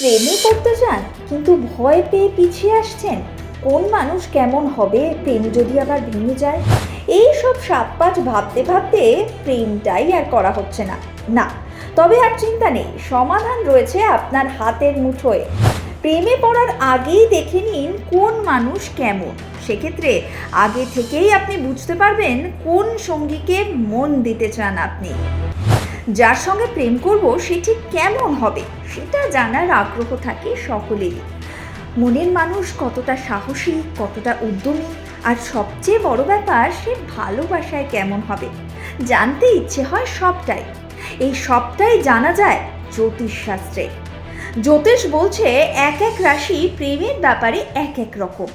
প্রেমে করতে চান কিন্তু ভয় পেয়ে পিছিয়ে আসছেন। কোন মানুষ কেমন হবে, প্রেম যদি আবার ভেঙে যায়? এই সব সাত পাঁচ ভাবতে ভাবতে প্রেমটাই আর করা হচ্ছে না। না, তবে আর চিন্তা নেই, সমাধান রয়েছে আপনার হাতের মুঠোয়। প্রেমে পড়ার আগেই দেখে নিন কোন মানুষ কেমন। সেক্ষেত্রে আগে থেকেই আপনি বুঝতে পারবেন কোন সঙ্গীকে মন দিতে চান আপনি। যার সঙ্গে প্রেম করব সে ঠিক কেমন হবে সেটা জানার আগ্রহ থাকে সকলেরই। মনের মানুষ কতটা সাহসী, কতটা উদ্যমী, আর সবচেয়ে বড় ব্যাপার সে ভালোবাসায় কেমন হবে, জানতে ইচ্ছে হয় সবটাই। এই সবটাই জানা যায় জ্যোতিষশাস্ত্রে। জ্যোতিষ বলছে এক এক রাশি প্রেমের ব্যাপারে এক এক রকম।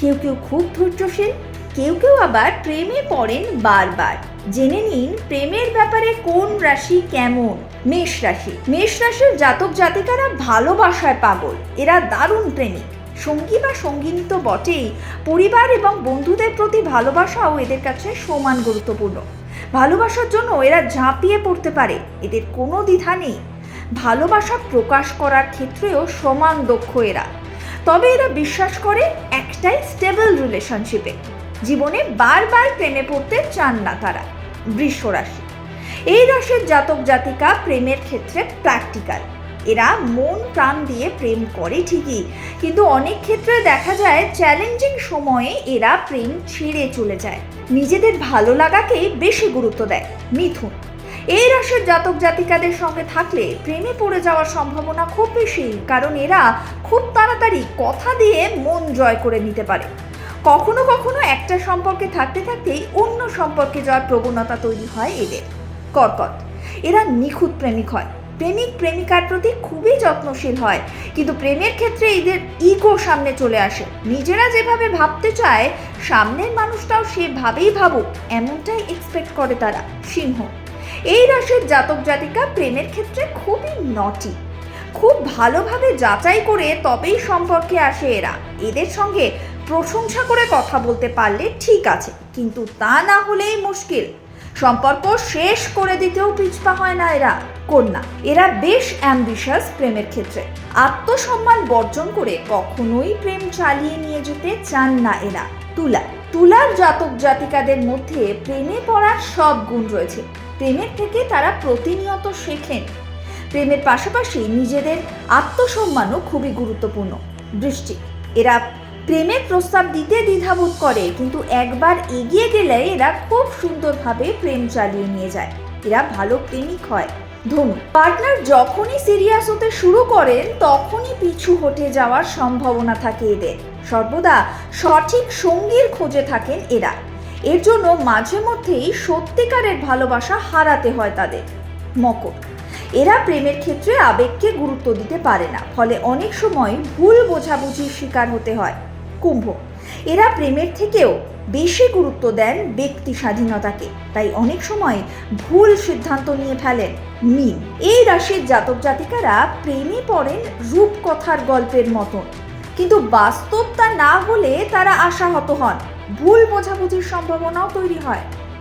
কেউ কেউ খুব ধৈর্যশীল কেউ কেউ আবার প্রেমে পড়েন বারবার। জেনে নিন প্রেমের ব্যাপারে কোন রাশি কেমন? মেষ রাশি। মেষ রাশির জাতক জাতিকারা ভালোবাসায় পাগল। এরা দারুণ প্রেমিক। সঙ্গী বা সঙ্গিনী তো বটেই। পরিবার এবং বন্ধুদের প্রতি ভালোবাসাও এদের কাছে সমান গুরুত্বপূর্ণ। ভালোবাসার জন্য এরা ঝাঁপিয়ে পড়তে পারে। এদের কোনো দ্বিধা নেই। ভালোবাসা প্রকাশ করার ক্ষেত্রেও সমান দক্ষ এরা। তবে এরা বিশ্বাস করে একটাই স্টেবল রিলেশনশিপে জীবনে বারবার প্রেমে পড়তে চান না তারা, বৃষ রাশি। এই রাশির জাতক জাতিকা প্রেমের ক্ষেত্রে প্র্যাকটিক্যাল এরা মন প্রাণ দিয়ে প্রেম করে ঠিকই, কিন্তু অনেক ক্ষেত্রে দেখা যায় চ্যালেঞ্জিং সময়ে এরা প্রেম ছেড়ে চলে যায়। নিজেদের ভালো লাগাকেই বেশি গুরুত্ব দেয়, মিথুন। এই রাশির জাতক জাতিকাদের সঙ্গে থাকলে প্রেমে পড়ে যাওয়ার সম্ভাবনা খুব বেশি, কারণ এরা খুব তাড়াতাড়ি কথা দিয়ে মন জয় করে নিতে পারে। কখনো কখনো একটা সম্পর্কে থাকতে থাকতেই অন্য সম্পর্কে যাওয়ার প্রবণতা তৈরি হয় এদের। কর্কট। এরা নিখুঁত প্রেমিক হয়। প্রেমিক প্রেমিকার প্রতি খুবই যত্নশীল হয়। কিন্তু প্রেমের ক্ষেত্রে এদের ইগো সামনে চলে আসে। নিজেরা যেভাবে ভাবতে চায়, সামনের মানুষটাও সেভাবেই ভাবুক। এমনটাই এক্সপেক্ট করে তারা। সিংহ। এই রাশির জাতক জাতিকা প্রেমের ক্ষেত্রে খুবই নটি খুব ভালোভাবে যাচাই করে তবেই সম্পর্কে আসে এরা। এদের সঙ্গে প্রশংসা করে কথা বলতে পারলে ঠিক আছে, কিন্তু তা না হলেই মুশকিল। সম্পর্ক শেষ করে দিতেও পিছপা হয় না এরা। কন্যা, এরা বেশ অ্যাম্বিশাস প্রেমের ক্ষেত্রে। আত্মসম্মান বর্জন করে কখনোই প্রেম চালিয়ে নিয়ে যেতে চান না এরা। তুলা, তুলার জাতক জাতিকাদের মধ্যে প্রেমে পড়ার সব গুণ রয়েছে। প্রেমের থেকে তারা প্রতিনিয়ত শেখেন। প্রেমের পাশাপাশি নিজেদের আত্মসম্মানও খুবই গুরুত্বপূর্ণ। দৃষ্টি এরা প্রেমের প্রস্তাব দিতে দ্বিধাবোধ করে, কিন্তু একবার এগিয়ে গেলে এরা খুব সুন্দরভাবে প্রেম চালিয়ে নিয়ে যায়। এরা ভালো প্রেমিক হয়। ধনু পার্টনার যখনই সিরিয়াস হতে শুরু করেন, তখনই পিছু হটে যাওয়ার সম্ভাবনা থাকে এদের। সর্বদা সঠিক সঙ্গীর খোঁজে থাকেন এরা। এর জন্য মাঝে মধ্যেই সত্যিকারের ভালোবাসা হারাতে হয় তাদের। মকর। এরা প্রেমের ক্ষেত্রে আবেগকে গুরুত্ব দিতে পারে না, ফলে অনেক সময় ভুল বোঝাবুঝির শিকার হতে হয়। কুম্ভ। এরা প্রেমের থেকেও বেশি গুরুত্ব দেন ব্যক্তি স্বাধীনতাকে। তাই অনেক সময় ভুল সিদ্ধান্ত নিয়ে ফেলেন মিন এই রাশির জাতক জাতিকারা প্রেমে পড়েন রূপকথার গল্পের মতন। কিন্তু বাস্তবতা না হলে তারা আশাহত হন। ভুল বোঝাবুঝির সম্ভাবনাও তৈরি হয়।